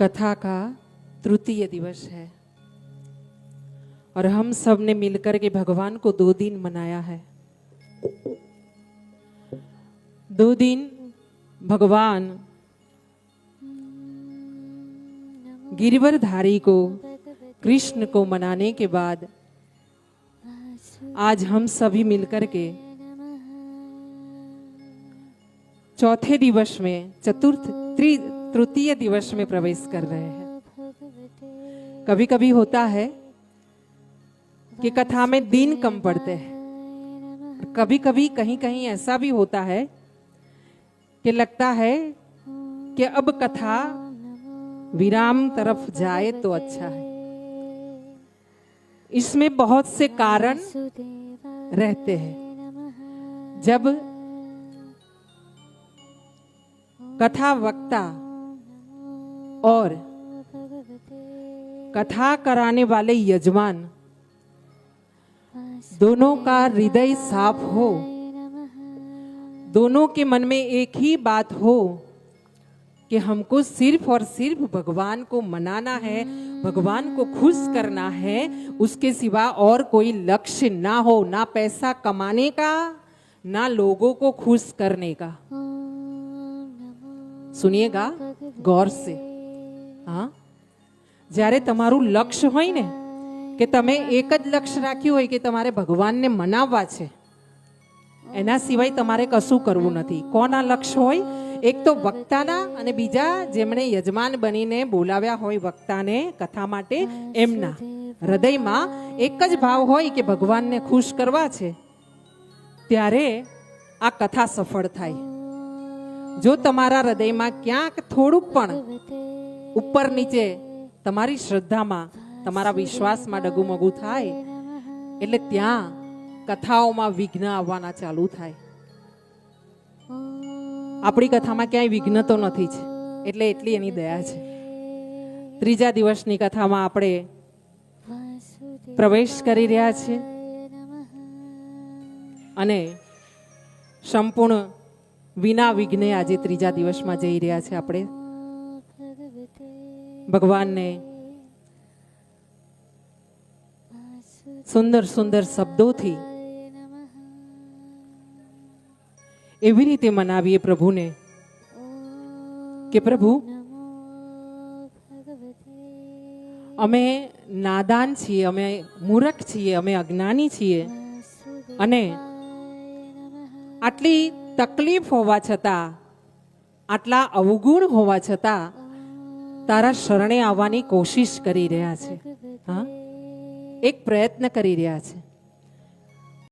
कथा का तृतीय दिवस है। और हम सबने मिलकर के भगवान को दो दिन मनाया है। दो दिन भगवान गिरवरधारी को, कृष्ण को मनाने के बाद आज हम सभी मिलकर के चौथे दिवस में, चतुर्थ, त्रि तृतीय दिवस में प्रवेश कर रहे हैं। कभी कभी होता है कि कथा में दिन कम पड़ते हैं। कभी कभी कहीं कहीं ऐसा भी होता है कि लगता है कि अब कथा विराम तरफ़ जाए तो अच्छा है। इसमें बहुत से कारण रहते हैं। जब कथा वक्ता और कथा कराने वाले यजमान, दोनों का हृदय साफ़ हो, दोनों के मन में एक ही बात हो कि हमको सिर्फ़ और सिर्फ़ भगवान को मनाना है, भगवान को खुश करना है, उसके सिवा और कोई लक्ष्य ना हो, ना पैसा कमाने का, ना लोगों को खुश करने का। सुनिएगा गौर से। હા? જ્યારે તમારું લક્ષ્ય હોય ને, કે તમે એક જ લક્ષ્ય રાખ્યું હોય કે તમારે ભગવાનને મનાવવા છે, એના સિવાય તમારે કશું કરવું નથી. કોના લક્ષ્ય હોય? એક તો વક્તાના અને બીજા જેમણે યજમાન બનીને બોલાવ્યા હોય વક્તાને કથા માટે, એમના હૃદયમાં એક જ ભાવ હોય કે ભગવાનને ખુશ કરવા છે, ત્યારે આ કથા સફળ થાય. જો તમારા હૃદયમાં ક્યાંક થોડુંક પણ ઉપર નીચે તમારી શ્રદ્ધામાં, તમારા વિશ્વાસમાં ડગુમગુ થાય, એટલે ત્યાં કથાઓમાં વિઘ્ન આવવાના ચાલુ થાય. આપણી કથામાં ક્યાંય વિઘ્ન તો નથી જ, એટલે એટલી એની દયા છે. ત્રીજા દિવસની કથામાં આપણે પ્રવેશ કરી રહ્યા છીએ અને સંપૂર્ણ વિના વિઘ્ને આજે ત્રીજા દિવસમાં જઈ રહ્યા છે આપણે. ભગવાનને સુંદર સુંદર શબ્દોથી એવી રીતે મનાવીએ પ્રભુને કે પ્રભુ, અમે નાદાન છીએ, અમે મૂરખ છીએ, અમે અજ્ઞાની છીએ અને આટલી તકલીફ હોવા છતાં, આટલા અવગુણ હોવા છતાં તારા શરણે આવવાની કોશિશ કરી રહ્યા છે. હા? એક પ્રયત્ન કરી રહ્યા છે.